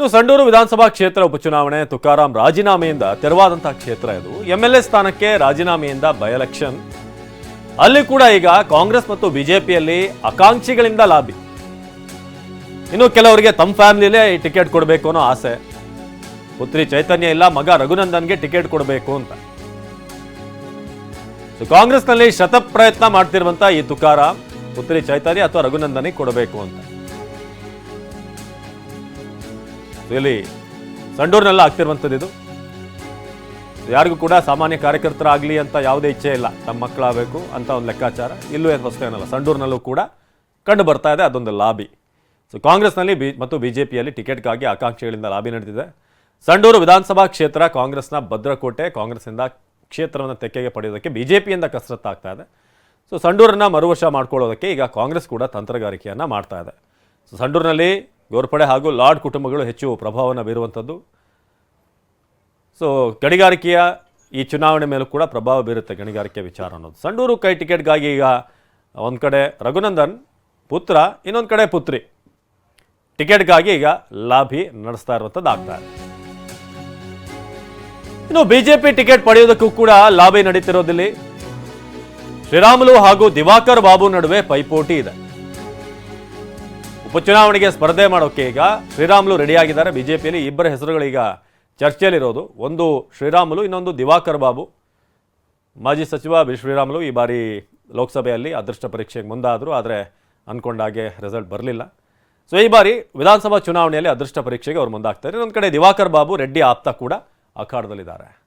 ಇನ್ನು ಸಂಡೂರು ವಿಧಾನಸಭಾ ಕ್ಷೇತ್ರ ಉಪಚುನಾವಣೆ, ತುಕಾರಾಂ ರಾಜೀನಾಮೆಯಿಂದ ತೆರವಾದಂತಹ ಕ್ಷೇತ್ರ ಇದು. ಎಂ ಎಲ್ ಎ ಸ್ಥಾನಕ್ಕೆ ರಾಜೀನಾಮೆಯಿಂದ ಬೈ ಎಲೆಕ್ಷನ್. ಅಲ್ಲಿ ಕೂಡ ಈಗ ಕಾಂಗ್ರೆಸ್ ಮತ್ತು ಬಿಜೆಪಿಯಲ್ಲಿ ಆಕಾಂಕ್ಷಿಗಳಿಂದ ಲಾಬಿ. ಇನ್ನು ಕೆಲವರಿಗೆ ತಮ್ಮ ಫ್ಯಾಮಿಲಿಲೇ ಟಿಕೆಟ್ ಕೊಡಬೇಕು ಅನ್ನೋ ಆಸೆ. ಪುತ್ರಿ ಚೈತನ್ಯ ಇಲ್ಲ, ಮಗ ರಘುನಂದನ್ಗೆ ಟಿಕೆಟ್ ಕೊಡಬೇಕು ಅಂತ. ಸೊ ಕಾಂಗ್ರೆಸ್ನಲ್ಲಿ ಶತ ಪ್ರಯತ್ನ ಮಾಡ್ತಿರುವಂತ ಈ ತುಕಾರ, ಪುತ್ರಿ ಚೈತನ್ಯ ಅಥವಾ ರಘುನಂದನಿಗೆ ಕೊಡಬೇಕು ಅಂತ. ಇಲ್ಲಿ ಸಂಡೂರ್ನೆಲ್ಲ ಆಗ್ತಿರುವಂಥದ್ದು ಇದು. ಯಾರಿಗೂ ಕೂಡ ಸಾಮಾನ್ಯ ಕಾರ್ಯಕರ್ತರಾಗಲಿ ಅಂತ ಯಾವುದೇ ಇಚ್ಛೆ ಇಲ್ಲ. ತಮ್ಮ ಮಕ್ಕಳಾಗಬೇಕು ಅಂತ ಒಂದು ಲೆಕ್ಕಾಚಾರ. ಇಲ್ಲೂ ಏನು ಏನಲ್ಲ ಸಂಡೂರಿನಲ್ಲೂ ಕೂಡ ಕಂಡು ಬರ್ತಾ ಇದೆ ಅದೊಂದು ಲಾಬಿ. ಸೊ ಕಾಂಗ್ರೆಸ್ನಲ್ಲಿ ಬಿ ಮತ್ತು ಬಿ ಜೆ ಪಿಯಲ್ಲಿ ಟಿಕೆಟ್ಗಾಗಿ ಆಕಾಂಕ್ಷೆಗಳಿಂದ ಲಾಬಿ ನಡೆದಿದೆ. ಸಂಡೂರು ವಿಧಾನಸಭಾ ಕ್ಷೇತ್ರ ಕಾಂಗ್ರೆಸ್ನ ಭದ್ರಕೋಟೆ, ಕಾಂಗ್ರೆಸ್ನಿಂದ ಕ್ಷೇತ್ರವನ್ನು ತೆಕ್ಕೆಗೆ ಪಡೆಯೋದಕ್ಕೆ ಬಿ ಜೆ ಪಿಯಿಂದ ಕಸರತ್ತಾಗ್ತಾ ಇದೆ. ಸೊ ಸಂಡೂರನ್ನು ಮರುವರ್ಷ ಮಾಡ್ಕೊಳ್ಳೋದಕ್ಕೆ ಈಗ ಕಾಂಗ್ರೆಸ್ ಕೂಡ ತಂತ್ರಗಾರಿಕೆಯನ್ನು ಮಾಡ್ತಾ ಇದೆ. ಸೊ ಸಂಡೂರಿನಲ್ಲಿ ಗೋರ್ಪಡೆ ಹಾಗೂ ಲಾರ್ಡ್ ಕುಟುಂಬಗಳು ಹೆಚ್ಚು ಪ್ರಭಾವವನ್ನು ಬೀರುವಂಥದ್ದು. ಸೊ ಗಣಿಗಾರಿಕೆಯ ಈ ಚುನಾವಣೆ ಮೇಲೂ ಕೂಡ ಪ್ರಭಾವ ಬೀರುತ್ತೆ ಗಣಿಗಾರಿಕೆ ವಿಚಾರ ಅನ್ನೋದು. ಸಂಡೂರು ಕೈ ಟಿಕೆಟ್ಗಾಗಿ ಈಗ ಒಂದು ಕಡೆ ರಘುನಂದನ್ ಪುತ್ರ, ಇನ್ನೊಂದು ಕಡೆ ಪುತ್ರಿ. ಟಿಕೆಟ್ಗಾಗಿ ಈಗ ಲಾಭಿ ನಡೆಸ್ತಾ ಇರುವಂಥದ್ದು ಆಗ್ತಾ ಇದೆ. ಇನ್ನು ಬಿಜೆಪಿ ಟಿಕೆಟ್ ಪಡೆಯೋದಕ್ಕೂ ಕೂಡ ಲಾಭಿ ನಡೀತಿರೋದಿಲ್ಲಿ. ಶ್ರೀರಾಮುಲು ಹಾಗೂ ದಿವಾಕರ್ ಬಾಬು ನಡುವೆ ಪೈಪೋಟಿ ಇದೆ. ಉಪಚುನಾವಣೆಗೆ ಸ್ಪರ್ಧೆ ಮಾಡೋಕ್ಕೆ ಈಗ ಶ್ರೀರಾಮುಲು ರೆಡಿಯಾಗಿದ್ದಾರೆ. ಬಿಜೆಪಿಯಲ್ಲಿ ಇಬ್ಬರ ಹೆಸರುಗಳು ಈಗ ಚರ್ಚೆಯಲ್ಲಿರೋದು. ಒಂದು ಶ್ರೀರಾಮುಲು, ಇನ್ನೊಂದು ದಿವಾಕರ್ ಬಾಬು. ಮಾಜಿ ಸಚಿವ ಬಿ. ಶ್ರೀರಾಮುಲು ಈ ಬಾರಿ ಲೋಕಸಭೆಯಲ್ಲಿ ಅದೃಷ್ಟ ಪರೀಕ್ಷೆಗೆ ಮುಂದಾದರೂ. ಆದರೆ ಅಂದ್ಕೊಂಡಾಗೆ ರಿಸಲ್ಟ್ ಬರಲಿಲ್ಲ. ಸೊ ಈ ಬಾರಿ ವಿಧಾನಸಭಾ ಚುನಾವಣೆಯಲ್ಲಿ ಅದೃಷ್ಟ ಪರೀಕ್ಷೆಗೆ ಅವರು ಮುಂದಾಗ್ತಾರೆ ಇನ್ನೊಂದು ಕಡೆ ದಿವಾಕರ್ ಬಾಬು, ರೆಡ್ಡಿ ಆಪ್ತ ಕೂಡ ಅಖಾಡದಲ್ಲಿದ್ದಾರೆ